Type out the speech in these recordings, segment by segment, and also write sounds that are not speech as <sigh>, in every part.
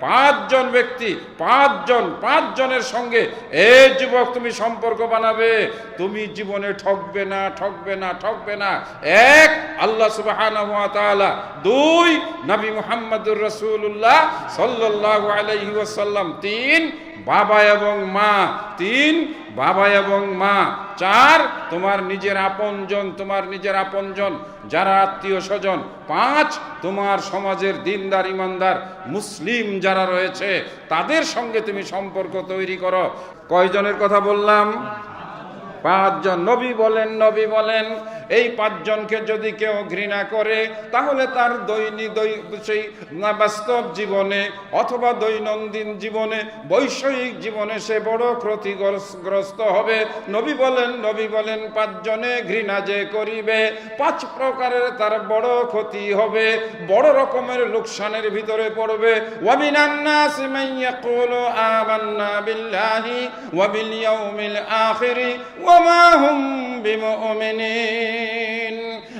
পাঁচজন ব্যক্তি, পাঁচজন, পাঁচজনের সঙ্গে এ যুবক তুমি সম্পর্ক বানাবে। তুমি জীবনে ঠকবে না ঠকবে না ঠকবে না। এক, আল্লাহ সুবাহ দুই, নবী মোহাম্মদুর রসুল্লাহ সাল্লাহ ওয়াসাল্লাম। তিন বাবা এবং মা। তিন, বাবা এবং মা। চার, তোমার নিজের আপনজন, তোমার নিজের আপনজন, যারা আত্মীয় স্বজন। পাঁচ, তোমার সমাজের দিনদার, ইমানদার, মুসলিম যারা রয়েছে, তাদের সঙ্গে তুমি সম্পর্ক তৈরি করো। কয়জনের কথা বললাম? পাঁচজন। নবী বলেন নবী বলেন এই পাঁচজনকে যদি কেউ ঘৃণা করে, তাহলে তার দৈনিক সেই বাস্তব জীবনে অথবা দৈনন্দিন জীবনে, বৈষয়িক জীবনে সে বড় ক্ষতিগ্রস্ত হবে। নবী বলেন নবী বলেন, পাঁচজনে ঘৃণা যে করিবে, পাঁচ প্রকারের তার বড় ক্ষতি হবে। বড় রকমের লোকসানের ভিতরে পড়বে। ওয়ামিনান নাস মান ইয়াকুলু আমান্না বিল্লাহি ওয়া বিল ইয়াউমিল আখিরি ওয়া মা হুম বিমুমিনিন।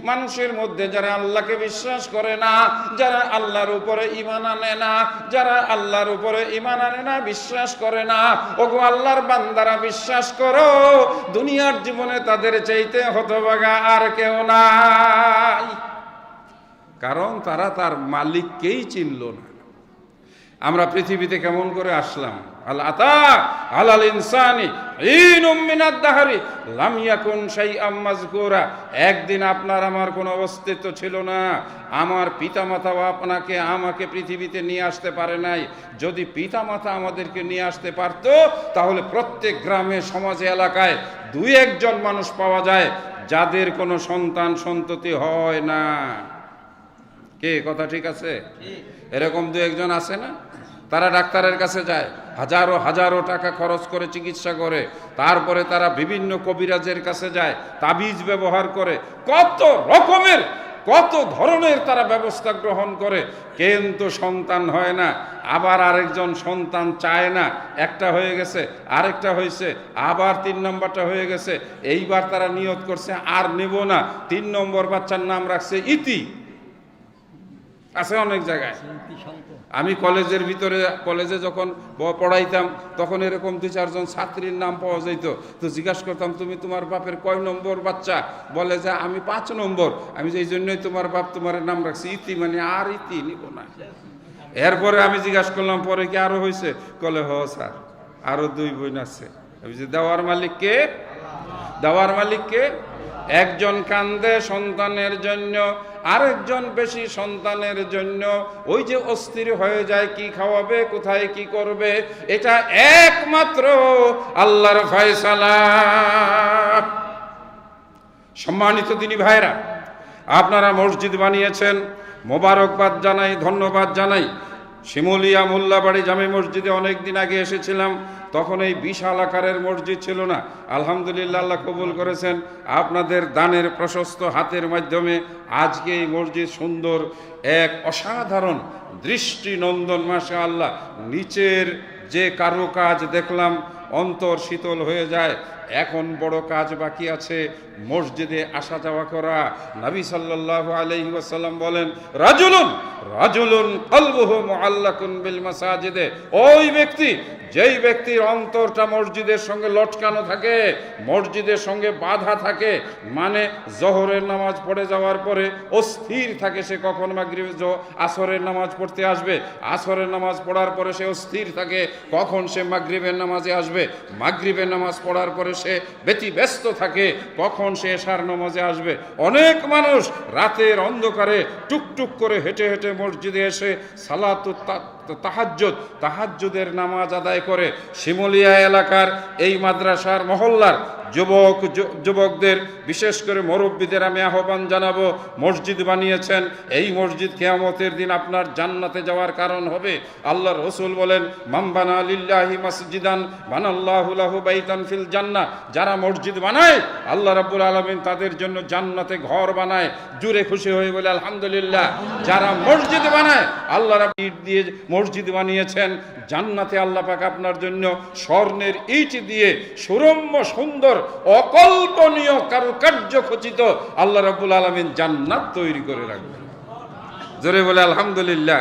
মানুষের মধ্যে যারা আল্লাহকে বিশ্বাস করে না, যারা আল্লাহর উপরে ইমান আনে না, যারা আল্লাহর উপরে ঈমান আনে না, বিশ্বাস করে না, ওগো আল্লাহর বান্দারা বিশ্বাস করো, দুনিয়ার জীবনে তাদের চাইতে হতভাগা আর কেউ নাই। কারণ তারা তার মালিককেই চিনল না। আমরা পৃথিবীতে কেমন করে আসলাম? আল আতা আলাল ইনসানি একদিন আপনার আমার কোনো অস্তিত্ব ছিল না। আমার পিতামাতাও আপনাকে আমাকে পৃথিবীতে নিয়ে আসতে পারে নাই। যদি পিতামাতা আমাদেরকে নিয়ে আসতে পারত তাহলে প্রত্যেক গ্রামে সমাজে এলাকায় দুই একজন মানুষ পাওয়া যায় যাদের কোনো সন্তান সন্ততি হয় না। কে? কথা ঠিক আছে? এরকম দু একজন আছে না? তারা ডাক্তারের কাছে যায়, হাজারো হাজারো টাকা খরচ করে চিকিৎসা করে, তারপরে তারা বিভিন্ন কবিরাজের কাছে যায়, তাবিজ ব্যবহার করে, কত রকমের, কত ধরনের তারা ব্যবস্থা গ্রহণ করে, কিন্তু সন্তান হয় না, আবার আরেকজন সন্তান চায় না, একটা হয়ে গেছে, আরেকটা হয়েছে, আবার তিন নম্বরটা হয়ে গেছে, এইবার তারা নিয়ত করছে, আর নেব না, তিন নম্বর বাচ্চার নাম রাখছে ইতি। আছে অনেক জায়গায়। আমি কলেজের ভিতরে কলেজে যখন পড়াইতাম তখন এরকম দুই চারজন ছাত্রীর নাম পাওয়া যেত তো জিজ্ঞাসা করতাম তুমি তোমার বাপের কয় নম্বর বাচ্চা? বলে যে আমি পাঁচ নম্বর। আমি যে এই জন্যই তোমার বাপ তোমার নাম রাখছি ইতি মানে আর ইতি নিব না। এরপরে আমি জিজ্ঞাসা করলাম পরে কি আরও হয়েছে কলে হ স্যার আরও দুই বোন আছে। আমি যে দেওয়ার মালিক কে? দেওয়ার মালিক কে? একজন কান্দে সন্তানের জন্য আরেকজন বেশি সন্তানের জন্য ওই যে অস্থির হয়ে যায়, কি খাওয়াবে, কোথায় কি করবে, এটা একমাত্র আল্লাহর ফয়সালা। সম্মানিত তিনি ভাইরা আপনারা মসজিদ বানিয়েছেন, মোবারকবাদ জানাই, ধন্যবাদ জানাই। শিমুলিয়া মোল্লাবাড়ি জামে মসজিদে অনেক দিন আগে এসেছিলাম, তখন এই বিশাল আকারের মসজিদ ছিল না। আলহামদুলিল্লাহ আল্লাহ কবুল করেছেন। আপনাদের দানের প্রশস্ত হাতের মাধ্যমে আজকে এই মসজিদ সুন্দর, এক অসাধারণ দৃষ্টিনন্দন মাসা আল্লাহ নিচের যে কারুকাজ দেখলাম, অন্তর শীতল হয়ে যায় এখন বড় কাজ বাকি আছে, মসজিদে আসা যাওয়া করা। নবী সাল্লাল্লাহু আলাইহি ওয়াসাল্লাম বলেন, রাজুলুন রাজুলুন কলবুহু মুআল্লাকুন বিল মাসাজিদে। ওই ব্যক্তি, যেই ব্যক্তির অন্তরটা মসজিদের সঙ্গে লটকানো থাকে, মসজিদের সঙ্গে বাধা থাকে মানে জহরের নামাজ পড়ে যাওয়ার পরে অস্থির থাকে সে কখন মাগরিব আসরের নামাজ পড়তে আসবে। আসরের নামাজ পড়ার পরে সে অস্থির থাকে, কখন সে মাগরিবের নামাজে আসবে। মাগরিবের নামাজ পড়ার পরে সে ব্যতি ব্যস্ত থাকে, কখন সে এশার নামাজে আসবে? অনেক মানুষ রাতের অন্ধকারে টুকটুক করে হেঁটে হেঁটে মসজিদে এসে সালাত তাহাজ্জুদ, তাহাজ্জুদের নামাজ আদায় করে। শিমুলিয়া এলাকার এই মাদ্রাসার মহল্লার যুবক যুবকদের, বিশেষ করে মুরব্বীদের আমি আহ্বান জানাব, মসজিদ বানিয়েছেন, এই মসজিদ কেয়ামতের দিন আপনার জান্নাতে যাওয়ার কারণ হবে। আল্লাহ রসুল বলেন মাম্বানা মসজিদান, বানাল্লাহু লাহু বাইতান ফিল জান্নাহ। যারা মসজিদ বানায়, আল্লাহ রাব্বুল আলামিন তাদের জন্য জান্নাতে ঘর বানায়, জুড়ে খুশি হয়ে বলে, আলহামদুলিল্লাহ। যারা মসজিদ বানায়, আল্লাহ রাব্বুল ইট দিয়ে মসজিদ বানিয়েছেন। জান্নাতে আল্লাহ পাক আপনার জন্য স্বর্ণের ইট দিয়ে সুরম্য সুন্দর অকল্পনীয় কারুকার্য খচিত আল্লাহ রবুল আলমিন জান্নাত তৈরি করে রাখবেন। জোরে বলে আলহামদুলিল্লাহ।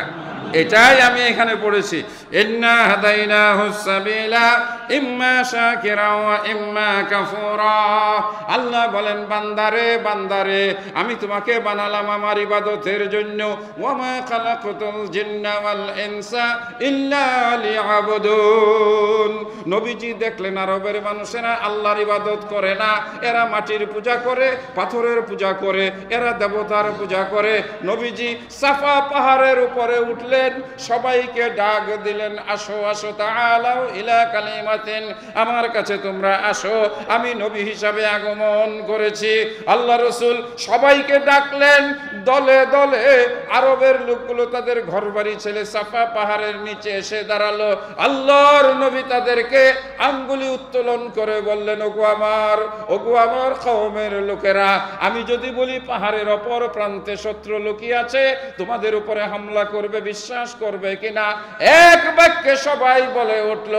এটাই আমি এখানে পড়েছি। ইন্না হাদাইনা হুসাবিলা ইম্মা শাকিরা ওয়া ইম্মা কাফুরা। আল্লাহ বলেন, বান্দারে বান্দারে, আমি তোমাকে বানালাম আমার ইবাদতের জন্য। ওয়ামা খালাকতুল জিন্না ওয়াল ইনসা ইল্লা লিয়াবুদুন। নবীজি দেখলেন, আরবের মানুষেরা আল্লাহর ইবাদত করে না। এরা মাটির পূজা করে, পাথরের পূজা করে, এরা দেবতার পূজা করে। নবীজি সাফা পাহাড়ের উপরে উঠলেন। সবাইকে ডাক দিলেন, আসো আসো তাআলাও ইলা কালিমাতিন, আমার কাছে তোমরা আসো, আমি নবী হিসাবে আগমন করেছি। আল্লাহ রসুল সবাইকে ডাকলেন, দলে দলে আরবের লোকগুলো তাদের ঘরবাড়ি ছেলে সাফা পাহাড়ের নিচে এসে দাঁড়াল। আল্লাহর নবী তাদেরকে আঙ্গুলি উত্তোলন করে বললেন, ওগো আমার ওগো আমার কওমের লোকেরা, আমি যদি বলি পাহাড়ের অপর প্রান্তে শত্রু লুকিয়ে আছে, তোমাদের উপরে হামলা করবে বিশ্বাস করবে কিনা? এক বাক্যে সবাই বলে উঠল,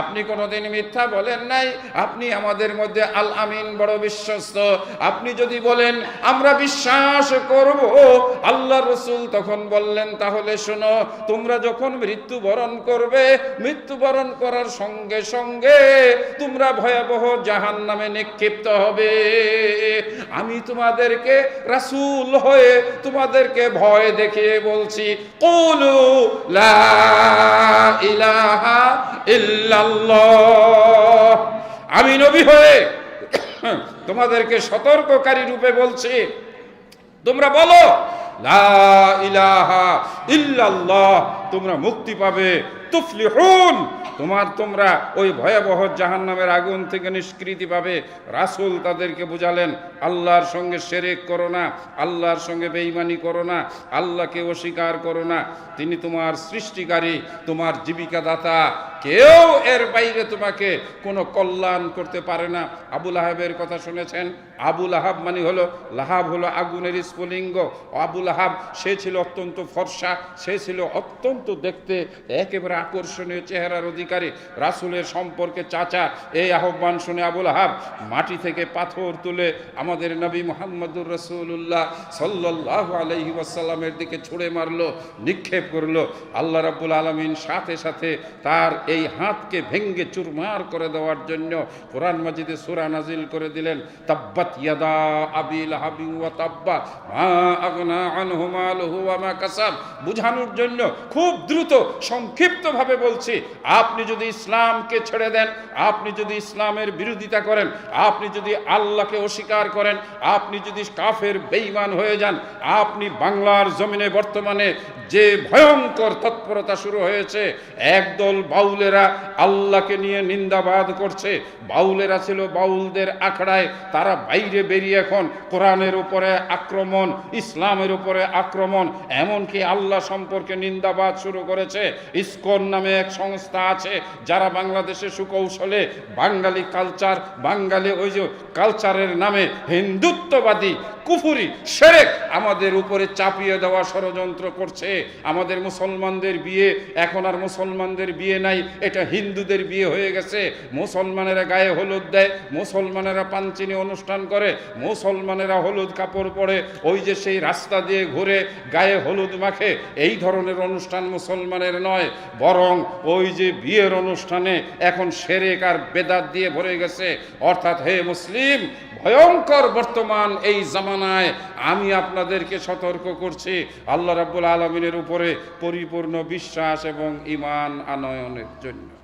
আপনি কোনোদিন মিথ্যা বলেন নাই। আপনি আমাদের মধ্যে আল আমিন বড় বিশ্বস্ত। আপনি যদি বলেন, আমরা বিশ্বাস করব, আল্লাহ রসুল তখন বললেন, তাহলে শোনো, তোমরা যখন মৃত্যুবরণ করবে, মৃত্যুবরণ করার সঙ্গে সঙ্গে তোমরা ভয়াবহ জাহান নামে নিক্ষিপ্ত হবে। আমি তোমাদেরকে রাসূল হয়ে তোমাদেরকে ভয় দেখিয়ে বলছি। কুলু লা ইলাহা ইল্লাল্লাহ। আমি নবী হয়ে <clears throat> তোমাদেরকে সতর্ককারী রূপে বলছি, তোমরা বলো, লা ইলাহা ইল্লাল্লাহ, তোমরা মুক্তি পাবে। তুফলিহুন। তোমার তোমরা ওই ভয়াবহ জাহান্নামের আগুন থেকে নিষ্কৃতি পাবে। রাসুল তাদেরকে বুঝালেন, আল্লাহর সঙ্গে সেরেক করো না, আল্লাহর সঙ্গে বেইমানি করো না, আল্লাহকে অস্বীকার করো না। তিনি তোমার সৃষ্টিকারী, তোমার জীবিকা দাতা কেউ এর বাইরে তোমাকে কোনো কল্যাণ করতে পারে না। আবুল আহাবের কথা শুনেছেন? আবুল আহাব মানে হলো, লাহাব হলো আগুনের স্ফুলিঙ্গ। আবুল আহাব সে ছিল অত্যন্ত ফর্সা, সে ছিল অত্যন্ত দেখতে একেবারে আকর্ষণীয় চেহারার অধিকারী। রাসুলের সম্পর্কে চাচা এই আহ্বান শুনে আবুল আহাব মাটি থেকে পাথর তুলে আমাদের নবী মোহাম্মদুর রসুল্লাহ সাল্লাহ আলহি ওয়াসাল্লামের দিকে ছুঁড়ে মারলো, নিক্ষেপ করল। আল্লাহ রাব্বুল আলমিন সাথে সাথে তার এই হাতকে ভেঙ্গে চুরমার করে দেওয়ার জন্য কোরআন মাজিদে সুরা নাজিল করে দিলেন, তাব্বাত ইয়াদা আবিল হাবি ওয়া তাব্বা, মা আগনা আনহু মালুহু ওয়া মা কাসাব। বুঝানোর জন্য খুব দ্রুত, সংক্ষিপ্তভাবে বলছি, আপনি যদি ইসলামকে ছেড়ে দেন, আপনি যদি ইসলামের বিরোধিতা করেন, আপনি যদি আল্লাহকে অস্বীকার করেন, আপনি যদি কাফের বেঈমান হয়ে যান, আপনি বাংলার জমিনে বর্তমানে যে ভয়ঙ্কর তৎপরতা শুরু হয়েছে, একদল বাউলেরা আল্লাহকে নিয়ে নিন্দাবাদ করছে। বাউলেরা ছিল বাউলদের আখড়ায়। তারা বাইরে বেরিয়ে এখন কোরআনের উপরে আক্রমণ, ইসলামের উপরে আক্রমণ, এমনকি আল্লাহ সম্পর্কে নিন্দাবাদ শুরু করেছে। ইসকন নামে এক সংস্থা আছে, যারা বাংলাদেশে সুকৌশলে, বাঙালি কালচার, বাঙালি ওই যে কালচারের নামে হিন্দুত্ববাদী, কুফুরি, সেরেক আমাদের উপরে চাপিয়ে দেওয়া ষড়যন্ত্র করছে। আমাদের মুসলমানদের বিয়ে, এখন আর মুসলমানদের বিয়ে নাই। এটা হিন্দুদের বিয়ে হয়ে গেছে। মুসলমানেরা গায়ে হলুদ দেয়, মুসলমানেরা পাঞ্চিনি অনুষ্ঠান করে, মুসলমানেরা হলুদ কাপড় পরে ওই যে সেই রাস্তা দিয়ে ঘুরে গায়ে হলুদ মাখে, এই ধরনের অনুষ্ঠান মুসলমানের নয়, বরং ওই যে বিয়ের অনুষ্ঠানে এখন সেরেক আর বেদাত দিয়ে ভরে গেছে। অর্থাৎ হে মুসলিম, ভয়ঙ্কর বর্তমান এই জামানায় আমি আপনাদেরকে সতর্ক করছি, আল্লাহ রাব্বুল আলমিনের উপরে পরিপূর্ণ বিশ্বাস এবং ইমান আনয়নের জন্য